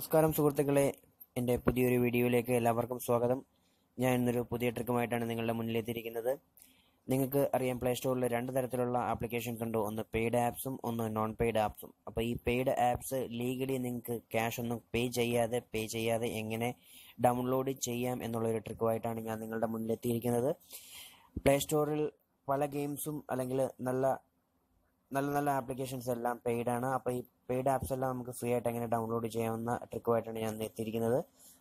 നമസ്കാരം സുഹൃത്തുക്കളെ. എന്റെ പുതിയൊരു വീഡിയോയിലേക്ക് എല്ലാവർക്കും സ്വാഗതം. ഞാൻ ഇന്നൊരു പുതിയ ട്രിക്കുമായിട്ടാണ് നിങ്ങളുടെ മുന്നിലെത്തിയിരിക്കുന്നത്. നിങ്ങൾക്ക് അറിയാം പ്ലേ സ്റ്റോറിൽ രണ്ട് തരത്തിലുള്ള ആപ്ലിക്കേഷൻസ് ഉണ്ട്. ഒന്ന് പെയ്ഡ് ആപ്സും ഒന്ന് നോൺ പെയ്ഡ് ആപ്സും അപ്പോൾ ഈ പെയ്ഡ് ആപ്സ് ലീഗലി നിങ്ങൾക്ക് ക്യാഷ് ഒന്നും പേ ചെയ്യാതെ പേ ചെയ്യാതെ എങ്ങനെ ഡൗൺലോഡ് ചെയ്യാം എന്നുള്ളൊരു ട്രിക്കുമായിട്ടാണ് ഞാൻ നിങ്ങളുടെ മുന്നിലെത്തിയിരിക്കുന്നത്. പ്ലേ സ്റ്റോറിൽ പല ഗെയിംസും അല്ലെങ്കിൽ നല്ല നല്ല നല്ല ആപ്ലിക്കേഷൻസ് എല്ലാം പെയ്ഡ് ആണ്. അപ്പോൾ ഈ പെയ്ഡ് ആപ്സ് എല്ലാം നമുക്ക് ഫ്രീ ആയിട്ട് എങ്ങനെ ഡൗൺലോഡ് ചെയ്യാവുന്ന ട്രിക്കുമായിട്ടാണ് ഞാൻ എത്തിയിരിക്കുന്നത്.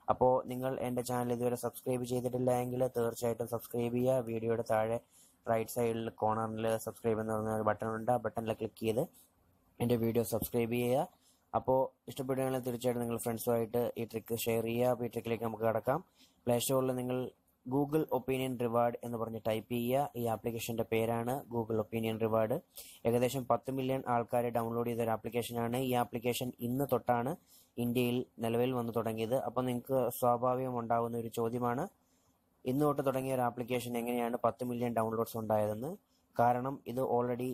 അപ്പോൾ നിങ്ങൾ എന്റെ ചാനൽ ഇതുവരെ സബ്സ്ക്രൈബ് ചെയ്തിട്ടില്ല എങ്കിൽ തീർച്ചയായിട്ടും സബ്സ്ക്രൈബ് ചെയ്യുക. വീഡിയോയുടെ താഴെ റൈറ്റ് സൈഡിൽ കോർണറിൽ സബ്സ്ക്രൈബ് എന്ന് പറഞ്ഞ ഒരു ബട്ടൺ ഉണ്ട്. ആ ബട്ടണിൽ ക്ലിക്ക് ചെയ്ത് എന്റെ വീഡിയോ സബ്സ്ക്രൈബ് ചെയ്യുക. അപ്പോൾ ഇഷ്ടപ്പെടുകയാണെങ്കിൽ തീർച്ചയായിട്ടും നിങ്ങൾ ഫ്രണ്ട്സുമായിട്ട് ഈ ട്രിക്ക് ഷെയർ ചെയ്യുക. അപ്പോൾ ഈ ട്രിക്കിലേക്ക് നമുക്ക് കടക്കാം. പ്ലേ സ്റ്റോറിൽ നിങ്ങൾ ഗൂഗിൾ ഒപ്പീനിയൻ റിവാർഡ് എന്ന് പറഞ്ഞ് ടൈപ്പ് ചെയ്യുക. ഈ ആപ്ലിക്കേഷന്റെ പേരാണ് ഗൂഗിൾ ഒപ്പീനിയൻ റിവാർഡ് ഏകദേശം പത്ത് മില്യൺ ആൾക്കാർ ഡൗൺലോഡ് ചെയ്ത ഒരു ആപ്ലിക്കേഷനാണ് ഈ ആപ്ലിക്കേഷൻ ഇന്ന് തൊട്ടാണ് ഇന്ത്യയിൽ നിലവിൽ വന്നു തുടങ്ങിയത്. അപ്പോൾ നിങ്ങൾക്ക് സ്വാഭാവികം ഉണ്ടാകുന്ന ഒരു ചോദ്യമാണ്. ഇന്ന് തൊട്ട് തുടങ്ങിയ ഒരു ആപ്ലിക്കേഷൻ എങ്ങനെയാണ് പത്ത് മില്യൺ ഡൗൺലോഡ്സ് ഉണ്ടായതെന്ന്? കാരണം ഇത് ഓൾറെഡി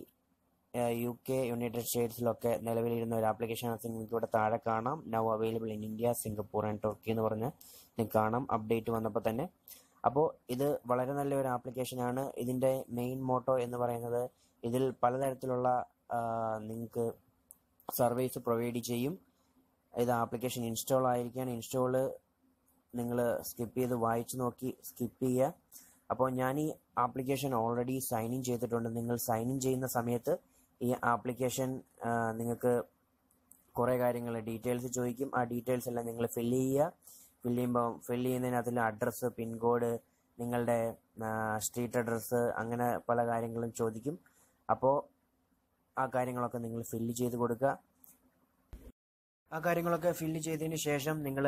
യു കെ യുണൈറ്റഡ് സ്റ്റേറ്റ്സിലൊക്കെ നിലവിലിരുന്ന ഒരു ആപ്ലിക്കേഷൻ നിങ്ങൾക്ക് ഇവിടെ താഴെ കാണാം. Now available in India Singapore and Turkey എന്ന് പറഞ്ഞ് നിങ്ങൾക്ക് കാണാം. അപ്ഡേറ്റ് വന്നപ്പോൾ തന്നെ. അപ്പോൾ ഇത് വളരെ നല്ലൊരു ആപ്ലിക്കേഷനാണ് ഇതിന്റെ മെയിൻ മോട്ടോ എന്ന് പറയുന്നത് ഇതിൽ പലതരത്തിലുള്ള നിങ്ങൾക്ക് സർവീസ് പ്രൊവൈഡ് ചെയ്യും. ഇത് ആപ്ലിക്കേഷൻ ഇൻസ്റ്റാൾ ആയിരിക്കാൻ ഇൻസ്റ്റാൾ നിങ്ങൾ സ്കിപ്പ് ചെയ്ത് വായിച്ചു നോക്കി സ്കിപ്പ് ചെയ്യുക. അപ്പോൾ ഞാൻ ഈ ആപ്ലിക്കേഷൻ ഓൾറെഡി സൈൻ ഇൻ ചെയ്തിട്ടുണ്ട്. നിങ്ങൾ സൈൻ ഇൻ ചെയ്യുന്ന സമയത്ത് ഈ ആപ്ലിക്കേഷൻ നിങ്ങൾക്ക് കുറേ കാര്യങ്ങൾ ഡീറ്റെയിൽസ് ചോദിക്കും. ആ ഡീറ്റെയിൽസ് എല്ലാം നിങ്ങൾ ഫില്ല് ചെയ്യുക. ഫില്ല് ചെയ്യുമ്പോൾ ഫില്ല് ചെയ്യുന്നതിനകത്തിൽ അഡ്രസ്സ് പിൻകോഡ് നിങ്ങളുടെ സ്ട്രീറ്റ് അഡ്രസ്സ് അങ്ങനെ പല കാര്യങ്ങളും ചോദിക്കും. അപ്പോൾ ആ കാര്യങ്ങളൊക്കെ നിങ്ങൾ ഫില്ല് ചെയ്ത് കൊടുക്കുക. ആ കാര്യങ്ങളൊക്കെ ഫില്ല് ചെയ്തതിന് ശേഷം നിങ്ങൾ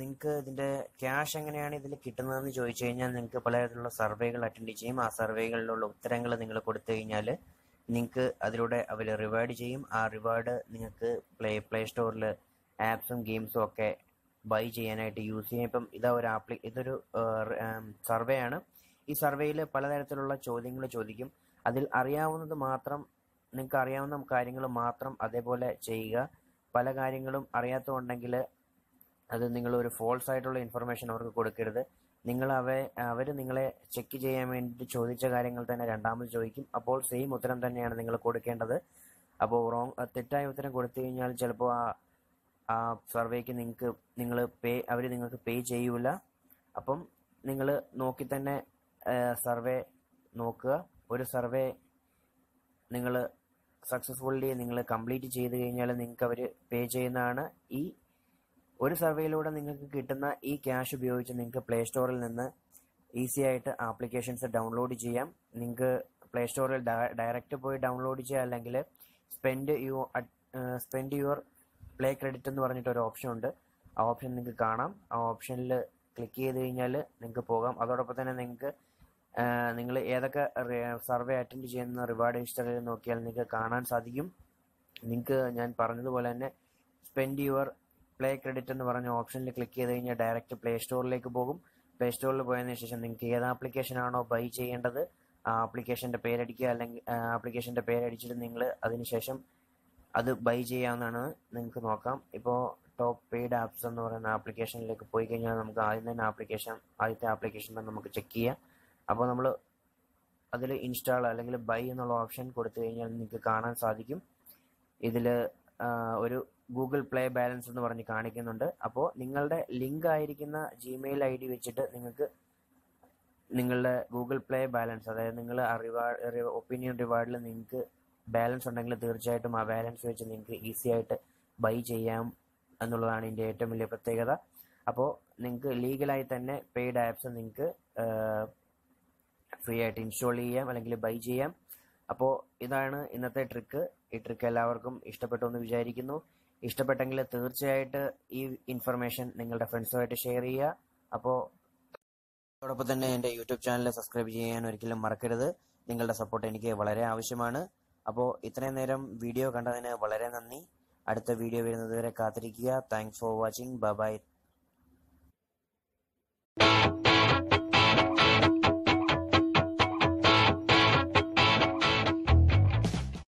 നിങ്ങൾക്ക് ഇതിന്റെ ക്യാഷ് എങ്ങനെയാണ് ഇതിൽ കിട്ടുന്നതെന്ന് ചോദിച്ചു കഴിഞ്ഞാൽ നിങ്ങൾക്ക് പലതരത്തിലുള്ള സർവേകൾ അറ്റൻഡ് ചെയ്യും. ആ സർവേകളിലുള്ള ഉത്തരങ്ങൾ നിങ്ങൾ കൊടുത്തു കഴിഞ്ഞാൽ നിങ്ങൾക്ക് അതിലൂടെ അവർ റിവാർഡ് ചെയ്യും. ആ റിവാർഡ് നിങ്ങൾക്ക് പ്ലേ പ്ലേ സ്റ്റോറിൽ ആപ്സും ഗെയിംസും ഒക്കെ ബൈ ചെയ്യാനായിട്ട് യൂസ് ചെയ്യാം ഇപ്പം ഇതാ ഒരു ആപ്ലി ഇതൊരു സർവേ ആണ്. ഈ സർവേയിൽ പലതരത്തിലുള്ള ചോദ്യങ്ങൾ ചോദിക്കും. അതിൽ അറിയാവുന്നത് മാത്രം നിങ്ങൾക്ക് അറിയാവുന്ന കാര്യങ്ങൾ മാത്രം അതേപോലെ ചെയ്യുക. പല കാര്യങ്ങളും അറിയാത്തതുണ്ടെങ്കിൽ അത് നിങ്ങൾ ഒരു ഫോൾസ് ആയിട്ടുള്ള ഇൻഫർമേഷൻ അവർക്ക് കൊടുക്കരുത്. നിങ്ങൾ അവ അവർ നിങ്ങളെ ചെക്ക് ചെയ്യാൻ വേണ്ടി ചോദിച്ച കാര്യങ്ങൾ തന്നെ രണ്ടാമത് ചോദിക്കും. അപ്പോൾ സെയിം ഉത്തരം തന്നെയാണ് നിങ്ങൾ കൊടുക്കേണ്ടത്. അപ്പോൾ റോങ് തെറ്റായ ഉത്തരം കൊടുത്തു കഴിഞ്ഞാൽ ചിലപ്പോൾ ആ ആ സർവേക്ക് നിങ്ങൾക്ക് നിങ്ങൾ പേ അവർ നിങ്ങൾക്ക് പേ ചെയ്യൂല. അപ്പം നിങ്ങൾ നോക്കി തന്നെ സർവേ നോക്കുക. ഒരു സർവേ നിങ്ങൾ സക്സസ്ഫുള്ളി നിങ്ങൾ കംപ്ലീറ്റ് ചെയ്ത് കഴിഞ്ഞാൽ നിങ്ങൾക്ക് അവർ പേ ചെയ്യുന്നതാണ്. ഈ ഒരു സർവേയിലൂടെ നിങ്ങൾക്ക് കിട്ടുന്ന ഈ ക്യാഷ് ഉപയോഗിച്ച് നിങ്ങൾക്ക് പ്ലേ സ്റ്റോറിൽ നിന്ന് ഈസി ആയിട്ട് ആപ്ലിക്കേഷൻസ് ഡൗൺലോഡ് ചെയ്യാം. നിങ്ങൾക്ക് പ്ലേ സ്റ്റോറിൽ ഡയറക്റ്റ് പോയി ഡൗൺലോഡ് ചെയ്യാം. അല്ലെങ്കിൽ spend you spend your play credit എന്ന് പറഞ്ഞിട്ട് ഒരു ഓപ്ഷൻ ഉണ്ട്. ആ ഓപ്ഷൻ നിങ്ങൾക്ക് കാണാം. ആ ഓപ്ഷനിൽ ക്ലിക്ക് ചെയ്ത് കഴിഞ്ഞാൽ നിങ്ങൾക്ക് പോകാം. അതോടൊപ്പം തന്നെ നിങ്ങൾക്ക് നിങ്ങൾ ഏതൊക്കെ സർവേ അറ്റൻഡ് ചെയ്യുന്ന റിവാർഡ് ഹിസ്റ്ററിയിൽ നോക്കിയാൽ നിങ്ങൾക്ക് കാണാൻ സാധിക്കും. നിങ്ങൾക്ക് ഞാൻ പറഞ്ഞതുപോലെ തന്നെ സ്പെൻഡ് യുവർ പ്ലേ ക്രെഡിറ്റ് എന്ന് പറഞ്ഞ ഓപ്ഷനിൽ ക്ലിക്ക് ചെയ്ത് കഴിഞ്ഞാൽ ഡയറക്റ്റ് പ്ലേ സ്റ്റോറിലേക്ക് പോകും. പ്ലേ സ്റ്റോറിൽ പോയതിനു ശേഷം നിങ്ങൾക്ക് ഏത് ആപ്ലിക്കേഷൻ ആണോ ബൈ ചെയ്യേണ്ടത് ആ ആപ്ലിക്കേഷന്റെ പേരടിക്കുക അല്ലെങ്കിൽ ആപ്ലിക്കേഷന്റെ പേരടിച്ചിട്ട് നിങ്ങൾ അതിനുശേഷം അത് ബൈ ചെയ്യാവുന്നതാണ് നിങ്ങൾക്ക് നോക്കാം. ഇപ്പോൾ ടോപ്പ് പെയ്ഡ് ആപ്സ് എന്ന് പറയുന്ന ആപ്ലിക്കേഷനിലേക്ക് പോയി കഴിഞ്ഞാൽ നമുക്ക് ആദ്യം തന്നെ ആപ്ലിക്കേഷൻ ആദ്യത്തെ ആപ്ലിക്കേഷൻ തന്നെ നമുക്ക് ചെക്ക് ചെയ്യാം. അപ്പോൾ നമ്മൾ അതിൽ ഇൻസ്റ്റാൾ അല്ലെങ്കിൽ ബൈ എന്നുള്ള ഓപ്ഷൻ കൊടുത്തു കഴിഞ്ഞാൽ നിങ്ങൾക്ക് കാണാൻ സാധിക്കും. ഇതിൽ ഒരു ഗൂഗിൾ പ്ലേ ബാലൻസ് എന്ന് പറഞ്ഞ് കാണിക്കുന്നുണ്ട്. അപ്പോൾ നിങ്ങളുടെ ലിങ്ക് ആയിരിക്കുന്ന ജിമെയിൽ ഐ ഡി വെച്ചിട്ട് നിങ്ങൾക്ക് നിങ്ങളുടെ ഗൂഗിൾ പ്ലേ ബാലൻസ് അതായത് നിങ്ങൾ റിവാർഡ് ഒപ്പീനിയൻ റിവാർഡിൽ നിങ്ങൾക്ക് ബാലൻസ് ഉണ്ടെങ്കിൽ തീർച്ചയായിട്ടും ആ ബാലൻസ് വെച്ച് നിങ്ങൾക്ക് ഈസി ആയിട്ട് ബൈ ചെയ്യാം എന്നുള്ളതാണ് ഇതിന്റെ ഏറ്റവും വലിയ പ്രത്യേകത. അപ്പോൾ നിങ്ങൾക്ക് ലീഗലായി തന്നെ പെയ്ഡ് ആപ്സ് നിങ്ങൾക്ക് ഫ്രീ ആയിട്ട് ഇൻസ്റ്റാൾ ചെയ്യാം അല്ലെങ്കിൽ ബൈ ചെയ്യാം. അപ്പോൾ ഇതാണ് ഇന്നത്തെ ട്രിക്ക് ഈ ട്രിക്ക് എല്ലാവർക്കും ഇഷ്ടപ്പെട്ടു എന്ന് വിചാരിക്കുന്നു. ഇഷ്ടപ്പെട്ടെങ്കിൽ തീർച്ചയായിട്ട് ഈ ഇൻഫർമേഷൻ നിങ്ങളുടെ ഫ്രണ്ട്സുമായിട്ട് ഷെയർ ചെയ്യുക. അപ്പോൾ അതോടൊപ്പം തന്നെ എന്റെ യൂട്യൂബ് ചാനൽ സബ്സ്ക്രൈബ് ചെയ്യാൻ ഒരിക്കലും മറക്കരുത്. നിങ്ങളുടെ സപ്പോർട്ട് എനിക്ക് വളരെ ആവശ്യമാണ്. അപ്പോൾ ഇത്രയും നേരം വീഡിയോ കണ്ടതിന് വളരെ നന്ദി. അടുത്ത വീഡിയോ വരുന്നതുവരെ കാത്തിരിക്കുക. Thanks for watching bye